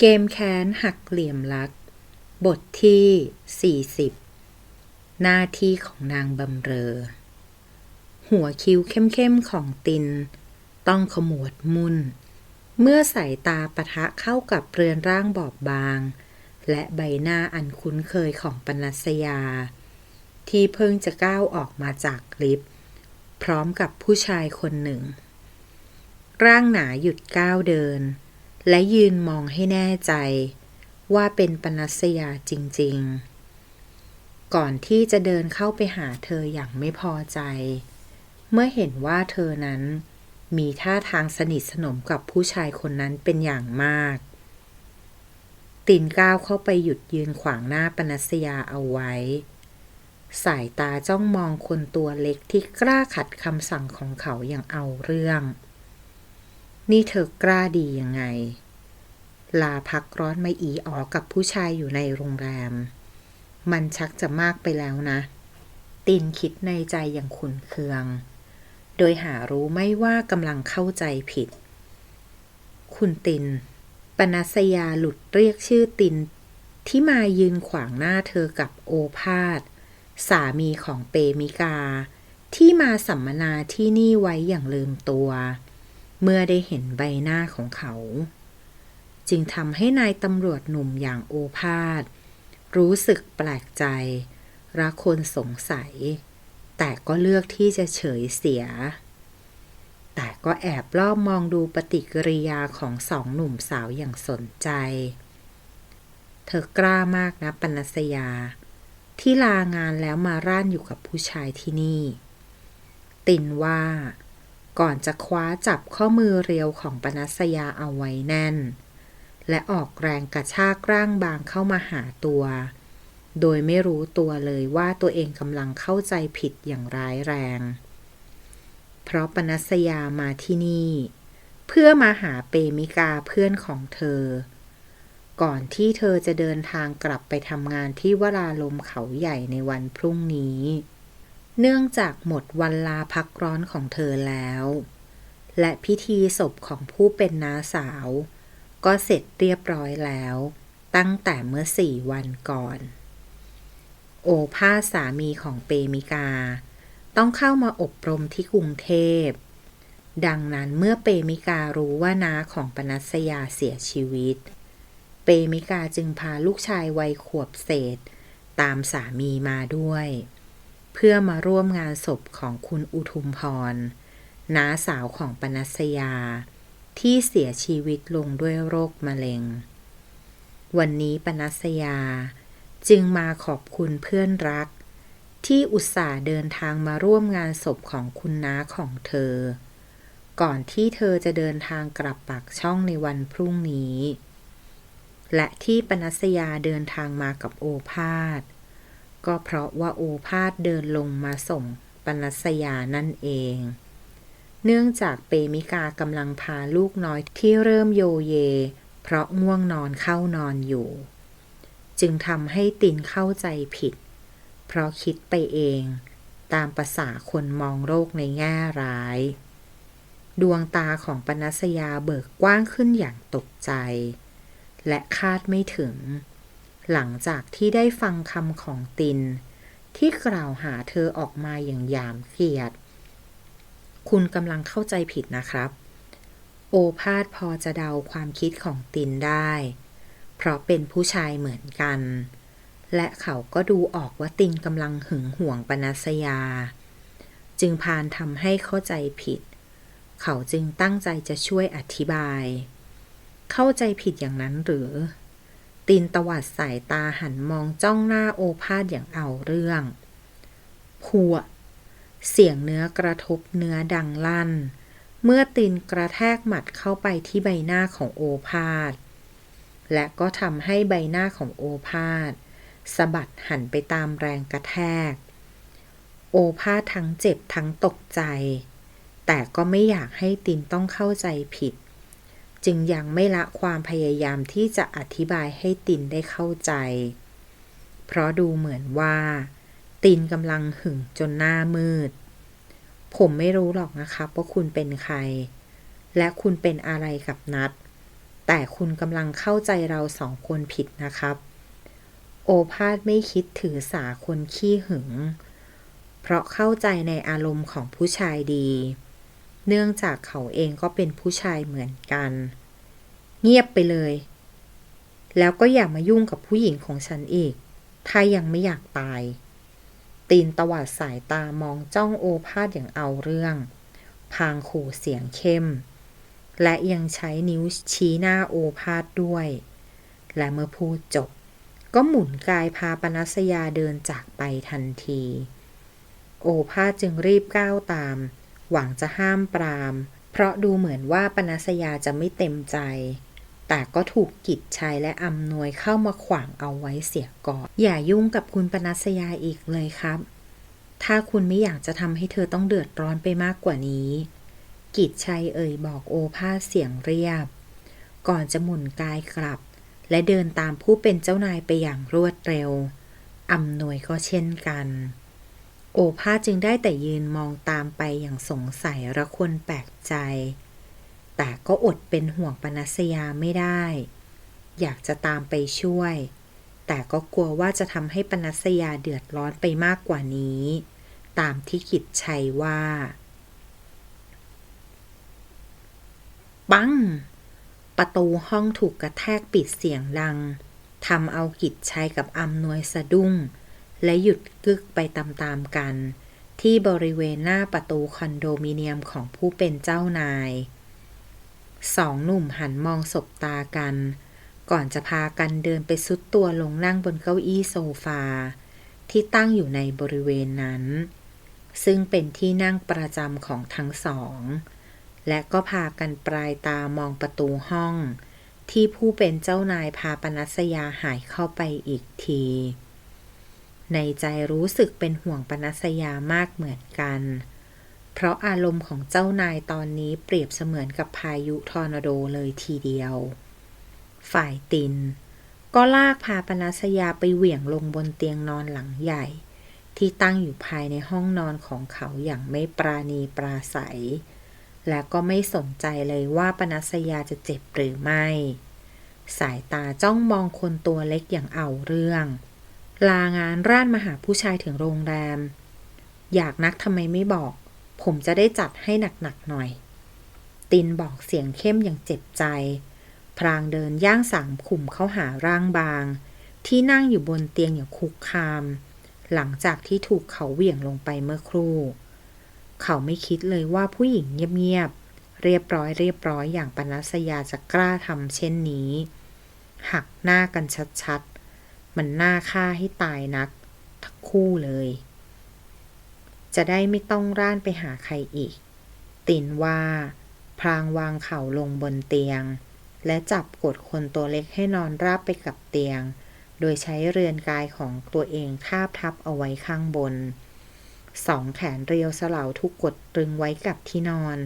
เกมแค้นหักเหลี่ยมรัก บทที่ 40 หน้าที่ของนางบำเรอ หัวคิ้วเข้มๆของติน ต้องขมวดมุนเมื่อสายตาปะทะเข้ากับเรือนร่างบอบบาง และใบหน้าอันคุ้นเคยของปนัสยา ที่เพิ่งจะก้าวออกมาจากลิฟต์พร้อมกับผู้ชายคนหนึ่ง ร่างหนาหยุดก้าวเดิน และยืนมองให้แน่ใจ ว่าเป็นปนัสยาจริง ๆ ก่อนที่จะเดินเข้าไปหาเธออย่างไม่พอใจ เมื่อเห็นว่าเธอนั้น มีท่าทางสนิทสนมกับผู้ชายคนนั้นเป็นอย่างมาก ตินก้าวเข้าไปหยุดยืนขวางหน้าปนัสยาเอาไว้ สายตาจ้องมองคนตัวเล็กที่กล้าขัดคำสั่งของเขาอย่างเอาเรื่อง นี่เธอกล้าดียังไง ลาพักร้อนไม่อีอ๋อกับผู้ชายอยู่ในโรงแรม มันชักจะมากไปแล้วนะ ตินคิดในใจอย่างขุนเคือง โดยหารู้ไม่ว่ากำลังเข้าใจผิด คุณติน ปนัสยาหลุดเรียกชื่อติน ที่มายืนขวางหน้าเธอกับโอภาส สามีของเปมิกา ที่มาสัมมนาที่นี่ไว้อย่างลืมตัว เมื่อได้เห็นใบหน้าของเขา จึงทำให้นายตำรวจหนุ่มอย่างโอภาส รู้สึกแปลกใจ รักคนสงสัย แต่ก็เลือกที่จะเฉยเสีย แต่ก็แอบรอบมองดูปฏิกิริยาของสองหนุ่มสาวอย่างสนใจ เธอกล้ามากนะปนัสยา ที่ลางานแล้วมาร่านอยู่กับผู้ชายที่นี่ ตินว่า ก่อนจะคว้าจับข้อมือเรียวของปนัสยาเอาไว้แน่น และออกแรงกระชากร่างบางเข้ามาหาตัว โดยไม่รู้ตัวเลยว่าตัวเองกำลังเข้าใจผิดอย่างร้ายแรง เพราะปนัสยามาที่นี่ เพื่อมาหาเปมิกาเพื่อนของเธอ ก่อนที่เธอจะเดินทางกลับไปทำงานที่วราลมเขาใหญ่ในวันพรุ่งนี้ เนื่องจากหมดวันลาพักร้อนของเธอแล้ว และพิธีศพของผู้เป็นน้าสาว ก็เสร็จเรียบร้อยแล้ว ตั้งแต่เมื่อสี่วันก่อน โอภาสสามีของเปมิกา ต้องเข้ามาอบรมที่กรุงเทพ ดังนั้นเมื่อเปมิการู้ว่าน้าของปนัสยาเสียชีวิต เปมิกาจึงพาลูกชายวัยขวบเศษ ตามสามีมาด้วย เพื่อมาร่วมงานศพของคุณอุทุมพรน้าสาวของปนัสยา ที่เสียชีวิตลงด้วยโรคมะเร็ง วันนี้ปนัสยาจึงมาขอบคุณเพื่อนรัก ที่อุตส่าห์เดินทางมาร่วมงานศพของคุณน้าของเธอ ก่อนที่เธอจะเดินทางกลับปากช่องในวันพรุ่งนี้ และที่ปนัสยาเดินทางมากับโอภาส ก็เพราะว่าโอภาสเดินลงมาส่งปนัสยานั่นเอง เนื่องจากเปมิกากำลังพาลูกน้อยที่เริ่มโยเย เพราะง่วงนอนเข้านอนอยู่ จึงทำให้ตินเข้าใจผิด เพราะคิดไปเองตามประษาคนมองโลกในแง่ร้าย ดวงตาของปนัสยาเบิกกว้างขึ้นอย่างตกใจ และคาดไม่ถึง หลังจากที่ได้ฟังคำของติน ที่กล่าวหาเธอออกมาอย่างยามเกียรติ คุณกำลังเข้าใจผิดนะครับ โอภาสพอจะเดาความคิดของตินได้ เพราะเป็นผู้ชายเหมือนกัน และเขาก็ดูออกว่าตินกำลังหึงหวงปนัสยา จึงพานทำให้เข้าใจผิด เขาจึงตั้งใจจะช่วยอธิบาย เข้าใจผิดอย่างนั้นหรือ ตินตวัดสายตาหันมองจ้องหน้าโอภาสอย่างเอาเรื่องพัวเสียงเนื้อกระทบเนื้อดังลั่น เมื่อตินกระแทกหมัดเข้าไปที่ใบหน้าของโอภาส และก็ทำให้ใบหน้าของโอภาสสะบัดหันไปตามแรงกระแทก โอภาสทั้งเจ็บทั้งตกใจ แต่ก็ไม่อยากให้ตินต้องเข้าใจผิด จึงยังไม่ละความพยายามที่จะอธิบายให้ตินได้เข้าใจ เพราะดูเหมือนว่า ตินกำลังหึงจนหน้ามืด ผมไม่รู้หรอกนะครับว่าคุณเป็นใคร และคุณเป็นอะไรกับนัด แต่คุณกำลังเข้าใจเราสองคนผิดนะครับ โอภาสไม่คิดถือสาคนขี้หึง เพราะเข้าใจในอารมณ์ของผู้ชายดี เนื่องจากเขาเองก็เป็นผู้ชายเหมือนกัน เงียบไปเลย แล้วก็อย่ามายุ่งกับผู้หญิงของฉันอีก ถ้ายังไม่อยากตาย ตีนตวัดสายตามองจ้องโอภาสอย่างเอาเรื่อง พางขู่เสียงเข้ม และยังใช้นิ้วชี้หน้าโอภาสด้วย และเมื่อพูดจบ ก็หมุนกายพาปนัสยาเดินจากไปทันที โอภาสจึงรีบก้าวตาม หวังจะห้ามปราม เพราะดูเหมือนว่าปนัสยาจะไม่เต็มใจ แต่ก็ถูกกิจชัยและอำนวยเข้ามาขวางเอาไว้เสียก่อน อย่ายุ่งกับคุณปนัสยาอีกเลยครับ ถ้าคุณไม่อยากจะทำให้เธอต้องเดือดร้อนไปมากกว่านี้ กิจชัยเอ่ยบอกโอภาสเสียงเรียบ ก่อนจะหมุนกายกลับ และเดินตามผู้เป็นเจ้านายไปอย่างรวดเร็วอำนวยก็เช่นกัน โอภาสจึงได้แต่ยืนมองตามไปอย่างสงสัยระคนแปลกใจ แต่ก็อดเป็นห่วงปนัสยาไม่ได้ อยากจะตามไปช่วย แต่ก็กลัวว่าจะทำให้ปนัสยาเดือดร้อนไปมากกว่านี้ ตามที่กิจชัยว่า ปัง ประตูห้องถูกกระแทกปิดเสียงดังทำเอากิจชัยกับอำนวยสะดุ้ง และหยุดกึกไปตามๆกัน ที่บริเวณหน้าประตูคอนโดมิเนียมของผู้เป็นเจ้านายสองหนุ่มหันมองสบตากัน ก่อนจะพากันเดินไปซุดตัวลงนั่งบนเก้าอี้โซฟา ที่ตั้งอยู่ในบริเวณนั้น ซึ่งเป็นที่นั่งประจำของทั้งสอง และก็พากันปลายตามองประตูห้อง ที่ผู้เป็นเจ้านายพาปนัสยาหายเข้าไปอีกที ในใจรู้สึกเป็นห่วงปนัสยามากเหมือนกัน เพราะอารมณ์ของเจ้านายตอนนี้เปรียบเสมือนกับพายุทอร์นาโดเลยทีเดียว ฝ่ายติน ก็ลากพาปนัสยาไปเหวี่ยงลงบนเตียงนอนหลังใหญ่ ที่ตั้งอยู่ภายในห้องนอนของเขาอย่างไม่ปราณีปราศัย และก็ไม่สนใจเลยว่าปนัสยาจะเจ็บหรือไม่ สายตาจ้องมองคนตัวเล็กอย่างเอาเรื่อง ลางานร่านมาหาผู้ชายถึงโรงแรม อยากนักทำไมไม่บอก ผมจะได้จัดให้หนักๆหน่อย ตินบอกเสียงเข้มอย่างเจ็บใจ พรางเดินย่างสามขุมเข้าหาร่างบาง ที่นั่งอยู่บนเตียงอย่างคุกคาม หลังจากที่ถูกเขาเหวี่ยงลงไปเมื่อครู่ เขาไม่คิดเลยว่าผู้หญิงเงียบๆ เรียบร้อยเรียบร้อยอย่างปนัสยาจะกล้าทำเช่นนี้ หักหน้ากันชัดๆ มันน่าฆ่าให้ตายนัก ทั้งคู่เลย จะได้ไม่ต้องร่านไปหาใครอีก ตินว่าพลางวางเข่าลงบนเตียง และจับกดคนตัวเล็กให้นอนราบไปกับเตียง โดยใช้เรือนกายของตัวเองทาบทับเอาไว้ข้างบน สองแขนเรียวสลาวถูกกดตรึงไว้กับที่นอน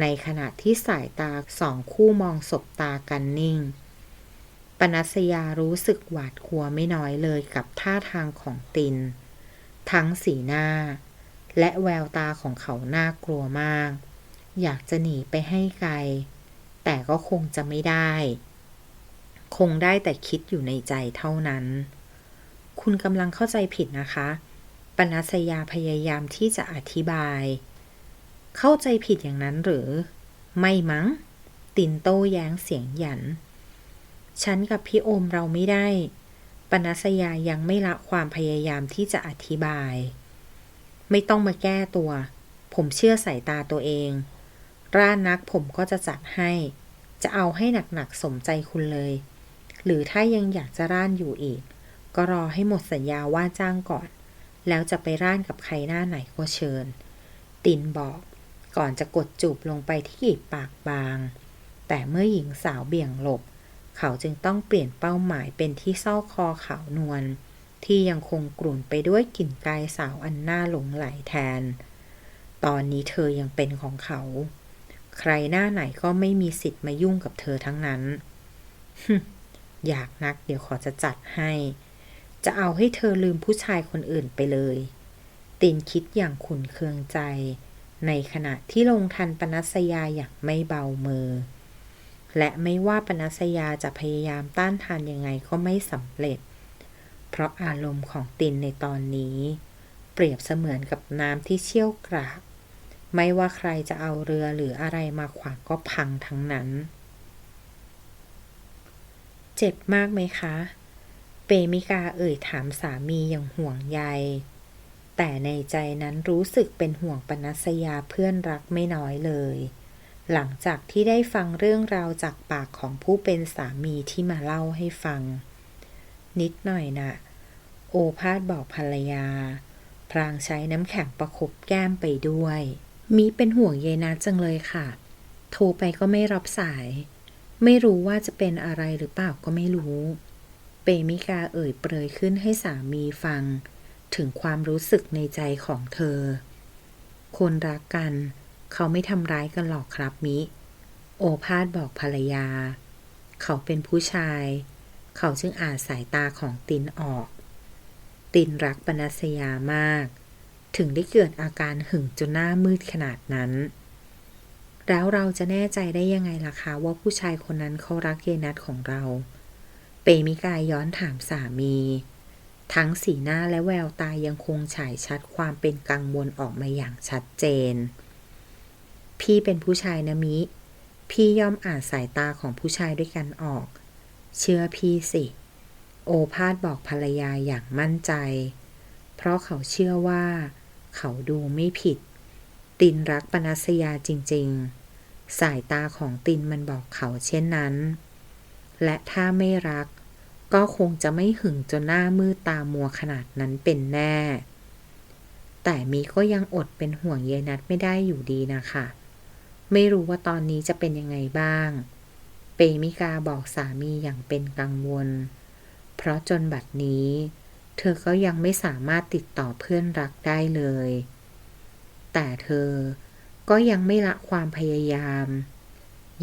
ในขณะที่สายตาสองคู่มองสบตากันนิ่ง ปนัสยารู้สึกหวาดกลัวไม่น้อยเลยกับท่าทางของติน ทั้งสีหน้า และแววตาของเขาน่ากลัวมาก อยากจะหนีไปให้ไกล แต่ก็คงจะไม่ได้ คงได้แต่คิดอยู่ในใจเท่านั้น คุณกำลังเข้าใจผิดนะคะ ปนัสยาพยายามที่จะอธิบาย เข้าใจผิดอย่างนั้นหรือ ไม่มั้ง ตินโต้แย้งเสียงหยัน ฉันกับพี่โอมเราไม่ได้ ปนัสยายังไม่ละความพยายามที่จะอธิบาย ไม่ต้องมาแก้ตัว ผมเชื่อสายตาตัวเอง ร้านนักผมก็จะจัดให้ จะเอาให้หนักๆสมใจคุณเลย หรือถ้ายังอยากจะร่านอยู่อีก ก็รอให้หมดสัญญาว่าจ้างก่อน แล้วจะไปร่านกับใครหน้าไหนก็เชิญ ตินบอกก่อนจะกดจูบลงไปที่กีบปากบาง แต่เมื่อหญิงสาวเบี่ยงหลบ เขาจึงต้องเปลี่ยนเป้าหมายเป็นที่เส้าคอขาวนวลที่ยังคงกลุ่นไปด้วยกลิ่นกายสาวอันน่าหลงไหลแทน ตอนนี้เธอยังเป็นของเขา ใครหน้าไหนก็ไม่มีสิทธิ์มายุ่งกับเธอทั้งนั้น อยากนักเดี๋ยวขอจะจัดให้ จะเอาให้เธอลืมผู้ชายคนอื่นไปเลย ตินคิดอย่างขุนเคืองใจ ในขณะที่ลงทันปนัสยาอย่างไม่เบามือ และไม่ว่าปนัสยาจะพยายามต้านทานยังไงก็ไม่สำเร็จ เพราะอารมณ์ของตินในตอนนี้ เปรียบเสมือนกับน้ำที่เชี่ยวกรากไม่ว่าใครจะเอาเรือหรืออะไรมาขวางก็พังทั้งนั้น เจ็บมากไหมคะ เปมิกาเอ่ยถามสามีอย่างห่วงใย แต่ในใจนั้นรู้สึกเป็นห่วงปนัสยาเพื่อนรักไม่น้อยเลย หลังจากที่ได้ฟังเรื่องราวจากปากของผู้เป็นสามีที่มาเล่าให้ฟัง นิดหน่อยนะโอภาสบอกภรรยาพรางใช้น้ำแข็งประคบแก้มไปด้วย มีเป็นห่วงเยนาจังเลยค่ะ โทรไปก็ไม่รับสาย ไม่รู้ว่าจะเป็นอะไรหรือเปล่าก็ไม่รู้ เปมิกาเอ่ยเปรยขึ้นให้สามีฟัง ถึงความรู้สึกในใจของเธอ คนรักกันเเขาไม่ทำร้ายกันหรอกครับมิ โอภาสบอกภรรยา เขาเป็นผู้ชาย เขาจึงอ่านสายตาของตินออก ตินรักปนัสยามาก ถึงได้เกิดอาการหึงจนหน้ามืดขนาดนั้น แล้วเราจะแน่ใจได้ยังไงล่ะคะว่าผู้ชายคนนั้นเขารักเยนัทของเรา เปมิกายย้อนถามสามีทั้งสีหน้าและแววตายังคงฉายชัดความเป็นกังวลออกมาอย่างชัดเจน พี่เป็นผู้ชายนะมิ พี่ย่อมอ่านสายตาของผู้ชายด้วยกันออก เชื่อพี่สิ โอภาสบอกภรรยาอย่างมั่นใจ เพราะเขาเชื่อว่า เขาดูไม่ผิด ตินรักปนัสยาจริง ๆ สายตาของตินมันบอกเขาเช่นนั้น และถ้าไม่รัก ก็คงจะไม่หึงจนหน้ามืดตามัวขนาดนั้นเป็นแน่แต่มีก็ยังอดเป็นห่วงเยนัทไม่ได้อยู่ดีนะคะ ไม่รู้ว่าตอนนี้จะเป็นยังไงบ้าง เปมิกาบอกสามีอย่างเป็นกังวล เพราะจนบัดนี้ เธอก็ยังไม่สามารถติดต่อเพื่อนรักได้เลย แต่เธอก็ยังไม่ละความพยายาม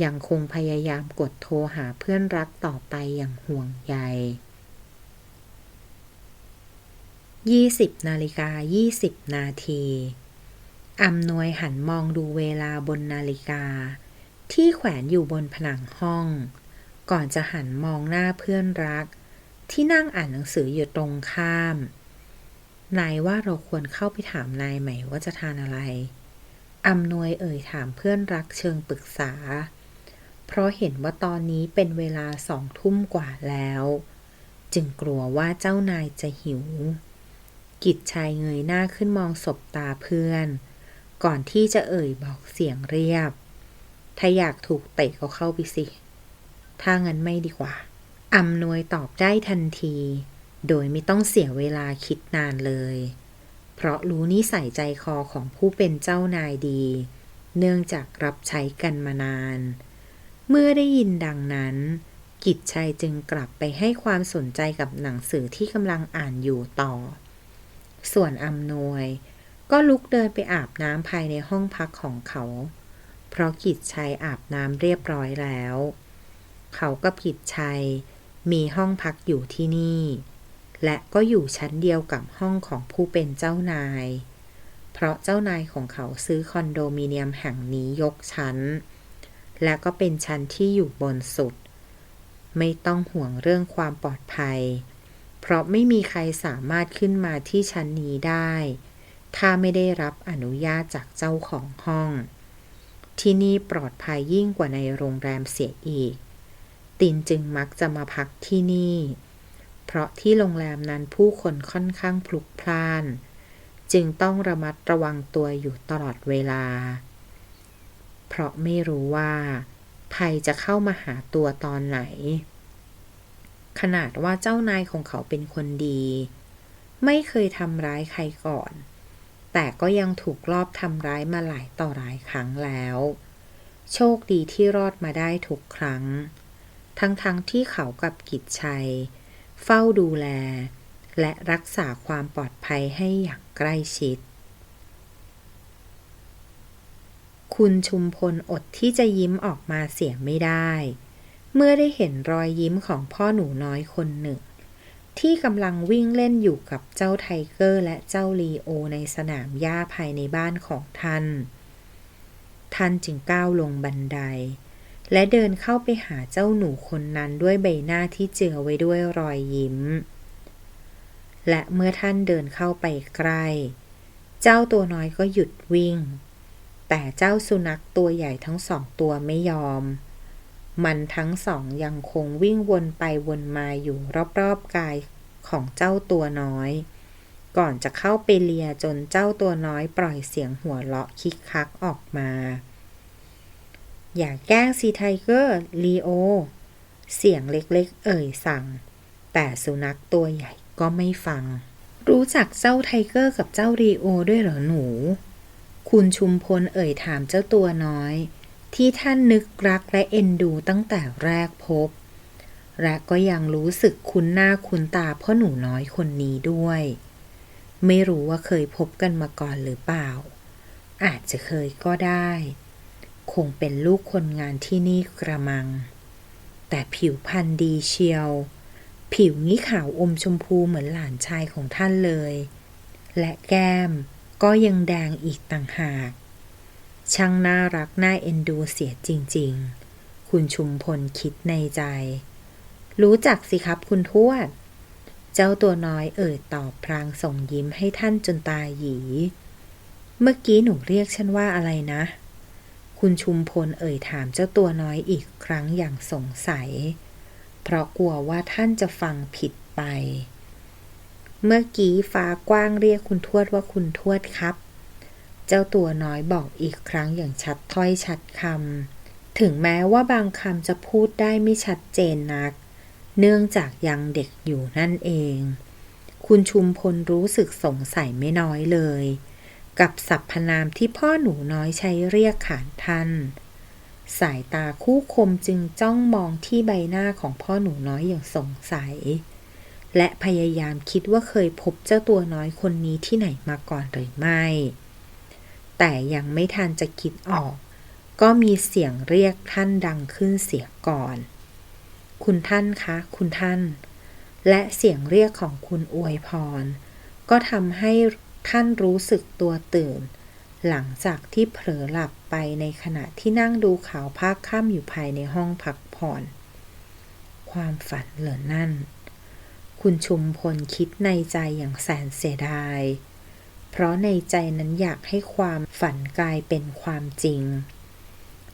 ยังคงพยายามกดโทรหาเพื่อนรักต่อไปอย่างห่วงใย20นาฬิกา20นาที อำนวยหันมองดูเวลาบนนาฬิกา ที่แขวนอยู่บนผนังห้อง ก่อนจะหันมองหน้าเพื่อนรัก ที่นั่งอ่านหนังสืออยู่ตรงข้าม นายว่าเราควรเข้าไปถามนายไหมว่าจะทานอะไร อำนวยเอ่ยถามเพื่อนรักเชิงปรึกษา เพราะเห็นว่าตอนนี้เป็นเวลาสองทุ่มกว่าแล้ว จึงกลัวว่าเจ้านายจะหิว กิจชายเงยหน้าขึ้นมองศบตาเพื่อน ก่อนที่จะเอ่ยบอกเสียงเรียบ ถ้าอยากถูกเตะก็เข้าไปสิ ถ้างั้นไม่ดีกว่าอำนวยตอบได้ทันที โดยไม่ต้องเสียเวลาคิดนานเลย เพราะรู้นิสัยใจคอของผู้เป็นเจ้านายดี เนื่องจากรับใช้กันมานาน เมื่อได้ยินดังนั้น กิจชัยจึงกลับไปให้ความสนใจกับหนังสือที่กำลังอ่านอยู่ต่อ ส่วนอำนวย ก็ลุกเดินไปอาบน้ำภายในห้องพักของเขา เพราะกิจชัยอาบน้ำเรียบร้อยแล้ว เขากับกิจชัยมีห้องพักอยู่ที่นี่ และก็อยู่ชั้นเดียวกับห้องของผู้เป็นเจ้านาย เพราะเจ้านายของเขาซื้อคอนโดมิเนียมแห่งนี้ยกชั้น และก็เป็นชั้นที่อยู่บนสุด ไม่ต้องห่วงเรื่องความปลอดภัย เพราะไม่มีใครสามารถขึ้นมาที่ชั้นนี้ได้ ถ้าไม่ได้รับอนุญาตจากเจ้าของห้อง ที่นี่ปลอดภัยยิ่งกว่าในโรงแรมเสียอีก ตินจึงมักจะมาพักที่นี่ เพราะที่โรงแรมนั้นผู้คนค่อนข้างพลุกพล่าน จึงต้องระมัดระวังตัวอยู่ตลอดเวลา เพราะไม่รู้ว่าภัยจะเข้ามาหาตัวตอนไหน ขนาดว่าเจ้านายของเขาเป็นคนดี ไม่เคยทำร้ายใครก่อน แต่ก็ยังถูกลอบทำร้ายมาหลายต่อหลายครั้งแล้ว โชคดีที่รอดมาได้ทุกครั้ง ทั้งๆทที่เขากับกิจชัย เฝ้าดูแล และรักษาความปลอดภัยให้อย่างใกล้ชิด คุณชุมพลอดที่จะยิ้มออกมาเสียไม่ได้ เมื่อได้เห็นรอยยิ้มของพ่อหนูน้อยคนหนึ่ง ที่กำลังวิ่งเล่นอยู่กับเจ้าไทเกอร์และเจ้าลีโอในสนามหญ้าภายในบ้านของท่าน ท่านจึงก้าวลงบันได และเดินเข้าไปหาเจ้าหนูคนนั้นด้วยใบหน้าที่เจือไว้ด้วยรอยยิ้ม และเมื่อท่านเดินเข้าไปใกล้ เจ้าตัวน้อยก็หยุดวิ่ง แต่เจ้าสุนัขตัวใหญ่ทั้งสองตัวไม่ยอม มันทั้งสองยังคงวิ่งวนไปวนมาอยู่รอบๆกายของเจ้าตัวน้อย ก่อนจะเข้าไปเลียจนเจ้าตัวน้อยปล่อยเสียงหัวเราะคิกคักออกมา อย่าแกล้งซีไทเกอร์ลีโอ เสียงเล็กๆ เอ่ยสั่ง แต่สุนัขตัวใหญ่ก็ไม่ฟัง รู้จักเจ้าไทเกอร์กับเจ้ารีโอด้วยเหรอหนู คุณชุมพลเอ่ยถามเจ้าตัวน้อย ที่ท่านนึกรักและเอ็นดูตั้งแต่แรกพบ และก็ยังรู้สึกคุ้นหน้าคุ้นตาพ่อหนูน้อยคนนี้ด้วย ไม่รู้ว่าเคยพบกันมาก่อนหรือเปล่า อาจจะเคยก็ได้ คงเป็นลูกคนงานที่นี่กระมัง แต่ผิวพรรณดีเชียว ผิวนี้ขาวอมชมพูเหมือนหลานชายของท่านเลย และแก้มก็ยังแดงอีกต่างหาก ช่างน่ารักน่าเอ็นดูเสียจริง ๆ คุณชุมพลคิดในใจ รู้จักสิครับคุณทวด เจ้าตัวน้อยเอ่ยตอบพลางส่งยิ้มให้ท่านจนตาหยี เมื่อกี้หนูเรียกฉันว่าอะไรนะ คุณชุมพลเอ่ยถามเจ้าตัวน้อยอีกครั้งอย่างสงสัย เพราะกลัวว่าท่านจะฟังผิดไป เมื่อกี้ฟ้ากว้างเรียกคุณทวดว่าคุณทวดครับ เจ้าตัวน้อยบอกอีกครั้งอย่างชัดถ้อยชัดคำ ถึงแม้ว่าบางคำจะพูดได้ไม่ชัดเจนนัก เนื่องจากยังเด็กอยู่นั่นเอง คุณชุมพลรู้สึกสงสัยไม่น้อยเลย กับสรรพนามที่พ่อหนูน้อยใช้เรียกขานท่าน สายตาคู่คมจึงจ้องมองที่ใบหน้าของพ่อหนูน้อยอย่างสงสัย และพยายามคิดว่าเคยพบเจ้าตัวน้อยคนนี้ที่ไหนมาก่อนหรือไม่ แต่ยังไม่ทันจะคิดออก ก็มีเสียงเรียกท่านดังขึ้นเสียก่อน คุณท่านคะ คุณท่าน และเสียงเรียกของคุณอวยพร ก็ทำให้ท่านรู้สึกตัวตื่น หลังจากที่เผลอหลับไปในขณะที่นั่งดูข่าวภาคค่ำอยู่ภายในห้องพักผ่อน ความฝันเหรอนั่น คุณชุมพลคิดในใจอย่างแสนเสียดาย เพราะในใจนั้นอยากให้ความฝันกลายเป็นความจริง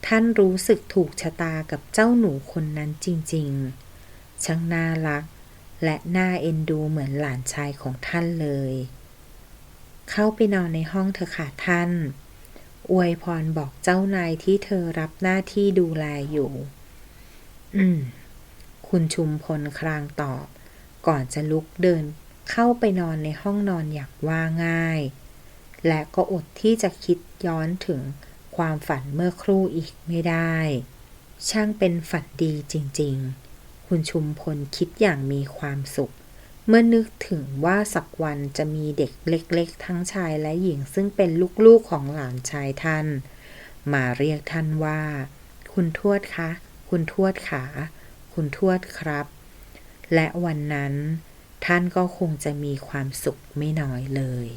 ท่านรู้สึกถูกชะตากับเจ้าหนูคนนั้นจริงๆ ช่างน่ารัก และน่าเอ็นดูเหมือนหลานชายของท่านเลย เข้าไปนอนในห้องเถอค่ะท่าน อวยพรบอกเจ้านายที่เธอรับหน้าที่ดูแลอยู่ อืม คุณชุมพลครางตอบ ก่อนจะลุกเดิน เข้าไปนอนในห้องนอนอย่างว่าง่าย และก็อดที่จะคิดย้อนถึงความฝันเมื่อครู่อีกไม่ได้ ช่างเป็นฝันดีจริงๆ คุณชุมพลคิดอย่างมีความสุข เมื่อนึกถึงว่าสักวันจะมีเด็กเล็ก ๆ ทั้งชายและหญิงซึ่งเป็นลูกๆของหลานชายท่าน มาเรียกท่านว่า คุณทวดคะ คุณทวดขา คุณทวดครับ และวันนั้น ท่านก็คงจะมีความสุขไม่น้อยเลย